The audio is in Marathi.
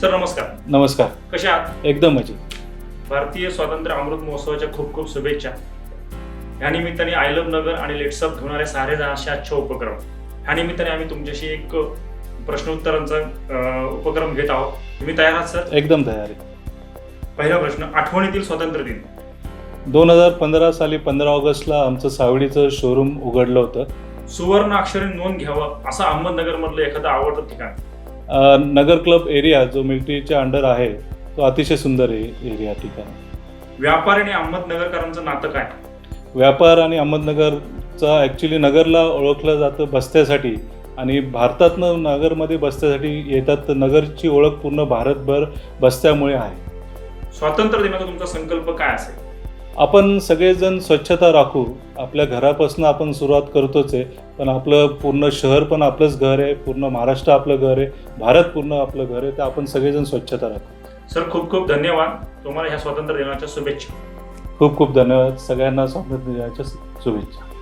सर नमस्कार. नमस्कार. कशा आहात? एकदम मजेत. भारतीय स्वातंत्र्य अमृत महोत्सवाच्या खूप खूप शुभेच्छा. या निमित्ताने आय लव्ह नगर आणि लेट्सअप घेणारे सारे जण असे आजचे उपक्रम. ह्या निमित्ताने आम्ही तुमच्याशी एक प्रश्नोत्तरांचा उपक्रम घेत आहोत. तुम्ही तयार आहात सर? एकदम तयार आहे. पहिला प्रश्न आठवणीतील स्वातंत्र्य दिन. दोन हजार पंधरा साली पंधरा ऑगस्टला आमचं सावडीचं शोरूम उघडलं होतं. सुवर्ण अक्षरी नोंद घ्यावं असं अहमदनगर मधलं एखादं आवडतं ठिकाण. नगर क्लब एरिया जो मिलिटरीच्या अंडर आहे तो अतिशय सुंदर आहे एरिया ठिकाण व्यापारी आणि अहमदनगरकरांचं नातं काय? व्यापार आणि अहमदनगरचा ॲक्च्युली नगरला ओळखलं जातं बस्त्यासाठी आणि भारतातनं नगरमध्ये बस्त्यासाठी येतात तर नगरची ओळख पूर्ण भारतभर बस्त्यामुळे आहे. स्वातंत्र्य दिनाचा तुमचा संकल्प काय असेल? आपण सगळेजण स्वच्छता राखू. आपल्या घरापासून आपण सुरुवात करतोच आहे. पण आपलं पूर्ण शहर पण आपलंच घर आहे. पूर्ण महाराष्ट्र आपलं घर आहे. भारत पूर्ण आपलं घर आहे. तर आपण सगळेजण स्वच्छता राखू. सर खूप खूप धन्यवाद. तुम्हाला ह्या स्वातंत्र्य दिनाच्या शुभेच्छा. खूप खूप धन्यवाद. सगळ्यांना स्वातंत्र्य दिनाच्या शुभेच्छा.